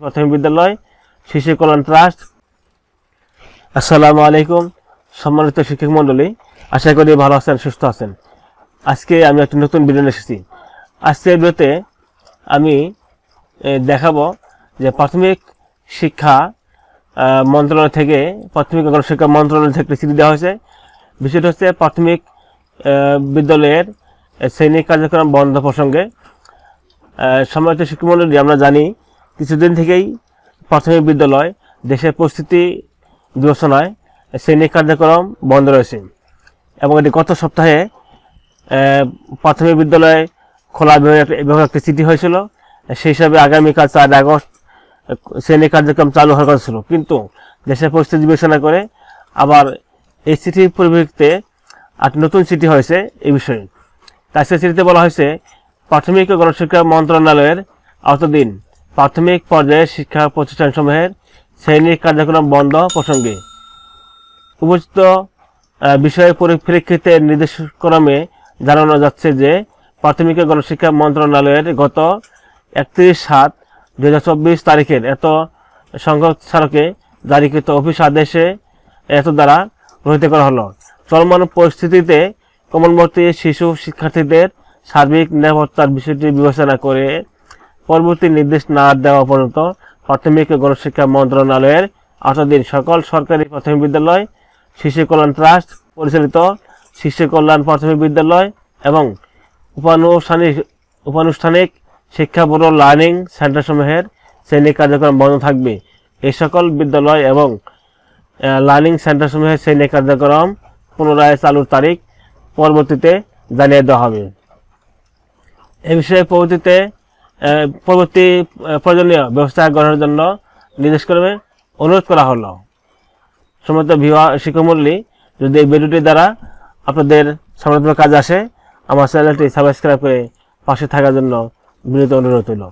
প্রাথমিক বিদ্যালয়, শিশু কল্যাণ ট্রাস্ট। আসসালামু আলাইকুম, সম্মানিত শিক্ষক মণ্ডলী, আশা করি ভালো আছেন, সুস্থ আছেন। আজকে আমি একটি নতুন ভিডিও এসেছি। আজকের ভিডিওতে আমি দেখাবো যে প্রাথমিক শিক্ষা মন্ত্রণালয় থেকে, প্রাথমিক ও গণশিক্ষা মন্ত্রণালয় থেকে চিঠি দেওয়া হয়েছে। বিষয়টি হচ্ছে প্রাথমিক বিদ্যালয়ের শ্রেণি কার্যক্রম বন্ধ প্রসঙ্গে। সম্মানিত শিক্ষামণ্ডলী আমরা জানি কিছুদিন থেকেই প্রাথমিক বিদ্যালয় দেশের পরিস্থিতি বিবেচনায় শ্রেণি কার্যক্রম বন্ধ রয়েছে এবং এটি গত সপ্তাহে প্রাথমিক বিদ্যালয়ে খোলা বিভাগে একটা- চিঠি হয়েছিল। সেই হিসাবে আগামীকাল চার আগস্ট শ্রেণি কার্যক্রম চালু হওয়ার কথা ছিল। কিন্তু দেশের পরিস্থিতি বিবেচনা করে আবার এই চিঠির পরিপ্রেক্ষিতে আর নতুন চিঠি হয়েছে এই বিষয়ে। তাই সে চিঠিতে বলা হয়েছে, প্রাথমিক ও গণশিক্ষা মন্ত্রণালয়ের আওতাধীন প্রাথমিক পর্যায়ের শিক্ষা প্রতিষ্ঠানসমূহের শ্রেণি কার্যক্রম বন্ধ প্রসঙ্গে উপস্থিত বিষয়ের পরিপ্রেক্ষিতে নির্দেশক্রমে জানানো যাচ্ছে যে প্রাথমিক গণশিক্ষা মন্ত্রণালয়ের গত একত্রিশ সাত দু তারিখের এত সংখ্যক স্মারকে জারিকৃত অফিস আদেশে এত দ্বারা রহিত করা হলো। চলমান পরিস্থিতিতে কোমলমতি শিশু শিক্ষার্থীদের সার্বিক নিরাপত্তার বিষয়টি বিবেচনা করে পরবর্তী নির্দেশ না দেওয়া পর্যন্ত প্রাথমিক ও গণশিক্ষা মন্ত্রণালয়ের আওতাধীন সকল সরকারি প্রাথমিক বিদ্যালয়, শিশু কল্যাণ ট্রাস্ট, পরিচালিত শিশু কল্যাণ প্রাথমিক বিদ্যালয় এবং উপানুষ্ঠানিক উপানুষ্ঠানিক শিক্ষা বোর্ড লার্নিং সেন্টারসমূহের শ্রেণি কার্যক্রম বন্ধ থাকবে। এই সকল বিদ্যালয় এবং লার্নিং সেন্টারসমূহের শ্রেণি কার্যক্রম পুনরায় চালুর তারিখ পরবর্তীতে জানিয়ে দেওয়া হবে। এ বিষয়ে পরবর্তীতে পরবর্তী প্রয়োজনীয় ব্যবস্থা গ্রহণের জন্য নির্দেশক্রমে অনুরোধ করা হলো। সমস্ত বিবাহ শিক্ষামূল্যী যদি এই ভিডিওটি দ্বারা আপনাদের সামনে কাজ আসে, আমার চ্যানেলটি সাবস্ক্রাইব করে পাশে থাকার জন্য বিনীত অনুরোধ হলো